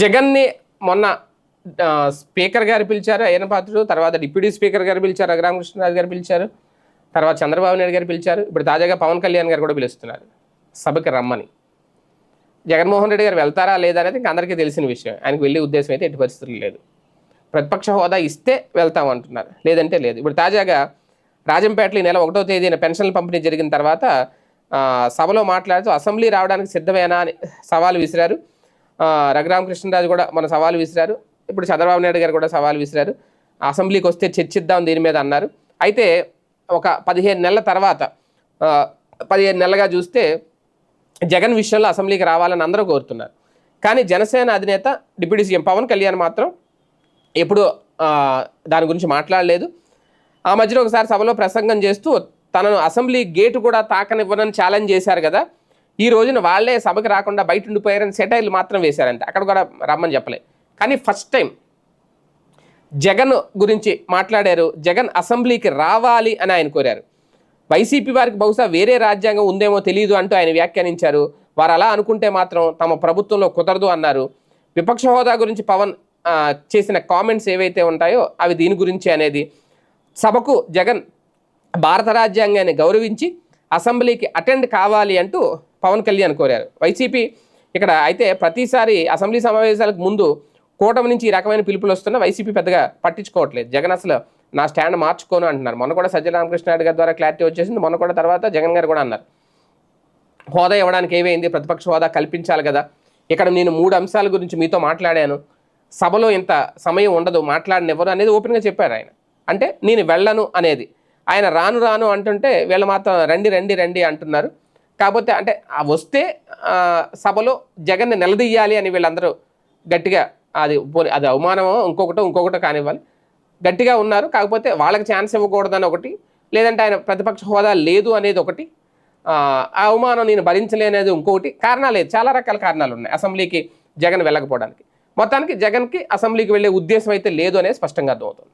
జగన్ని మొన్న స్పీకర్ గారు పిలిచారు అయ్యన పాత్రుడు తర్వాత డిప్యూటీ స్పీకర్ గారు పిలిచారు రఘురామకృష్ణరాజు గారు పిలిచారు తర్వాత చంద్రబాబు నాయుడు గారు పిలిచారు ఇప్పుడు తాజాగా పవన్ కళ్యాణ్ గారు కూడా పిలుస్తున్నారు సభకి రమ్మని. జగన్మోహన్ రెడ్డి గారు వెళ్తారా లేదా అనేది ఇంకా అందరికీ తెలిసిన విషయం ఆయనకు వెళ్ళే ఉద్దేశం అయితే ఎట్టి పరిస్థితులు లేదు. ప్రతిపక్ష హోదా ఇస్తే వెళ్తాం అంటున్నారు లేదంటే లేదు. ఇప్పుడు తాజాగా రాజంపేటలో ఈ నెల ఒకటో తేదీన పెన్షన్ల పంపిణీ జరిగిన తర్వాత సభలో మాట్లాడుతూ అసెంబ్లీ రావడానికి సిద్ధమేనా అని సవాలు విసిరారు. రఘురామకృష్ణరాజు కూడా మన సవాల్ విసిరారు. ఇప్పుడు చంద్రబాబు నాయుడు గారు కూడా సవాల్ విసిరారు. అసెంబ్లీకి వస్తే చర్చిద్దాం దీని మీద అన్నారు. అయితే ఒక పదిహేను నెలల తర్వాత పదిహేను నెలలుగా చూస్తే జగన్ విషయంలో అసెంబ్లీకి రావాలని అందరూ కోరుతున్నారు. కానీ జనసేన అధినేత డిప్యూటీ సీఎం పవన్ కళ్యాణ్ మాత్రం ఎప్పుడు దాని గురించి మాట్లాడలేదు. ఆ మధ్యలో ఒకసారి సభలో ప్రసంగం చేస్తూ తనను అసెంబ్లీ గేటు కూడా తాకనివ్వనని ఛాలెంజ్ చేశారు కదా. ఈ రోజున వాళ్ళే సభకి రాకుండా బయట ఉండిపోయారని సెటైర్లు మాత్రం వేశారంటే. అక్కడ కూడా రమ్మని చెప్పలే. కానీ ఫస్ట్ టైం జగన్ గురించి మాట్లాడారు. జగన్ అసెంబ్లీకి రావాలి అని ఆయన కోరారు. వైసీపీ వారికి బహుశా వేరే రాజ్యాంగం ఉందేమో తెలియదు అంటూ ఆయన వ్యాఖ్యానించారు. వారు అలా అనుకుంటే మాత్రం తమ ప్రభుత్వంలో కుదరదు అన్నారు. విపక్ష హోదా గురించి పవన్ చేసిన కామెంట్స్ ఏవైతే ఉంటాయో అవి దీని గురించి అనేది. సభకు జగన్ భారత రాజ్యాంగాన్ని గౌరవించి అసెంబ్లీకి అటెండ్ కావాలి అంటూ పవన్ కళ్యాణ్ కోరారు. వైసీపీ ఇక్కడ అయితే ప్రతిసారి అసెంబ్లీ సమావేశాలకు ముందు కూటమి నుంచి ఈ రకమైన పిలుపులు వస్తున్నా వైసీపీ పెద్దగా పట్టించుకోవట్లేదు. జగన్ అసలు నా స్టాండ్ మార్చుకోను అంటున్నారు. మొన్న కూడా సజ్జల రామకృష్ణారెడ్డి గారి ద్వారా క్లారిటీ వచ్చేసింది. మొన్న కూడా తర్వాత జగన్ గారు కూడా అన్నారు. హోదా ఇవ్వడానికి ఏమైంది? ప్రతిపక్ష హోదా కల్పించాలి కదా. ఇక్కడ నేను మూడు అంశాల గురించి మీతో మాట్లాడాను. సభలో ఇంత సమయం ఉండదు. మాట్లాడనివ్వరు అనేది ఓపెన్గా చెప్పారు ఆయన. అంటే నేను వెళ్ళను అనేది. ఆయన రాను రాను అంటుంటే వీళ్ళు మాత్రం రండి రండి రండి అంటున్నారు. కాకపోతే అంటే వస్తే సభలో జగన్ని నిలదీయాలి అని వీళ్ళందరూ గట్టిగా అది పోనీ- అది అవమానమో ఇంకొకటో ఇంకొకటో కానివ్వాలి. గట్టిగా ఉన్నారు. కాకపోతే వాళ్ళకి ఛాన్స్ ఇవ్వకూడదని ఒకటి లేదంటే ఆయన ప్రతిపక్ష హోదా లేదు అనేది ఒకటి ఆ అవమానం నేను భరించలేనేది ఇంకొకటి కారణాలు చాలా రకాల కారణాలు ఉన్నాయి అసెంబ్లీకి జగన్ వెళ్ళకపోవడానికి. మొత్తానికి జగన్కి అసెంబ్లీకి వెళ్ళే ఉద్దేశం అయితే లేదు అనేది స్పష్టంగా అర్థమవుతుంది.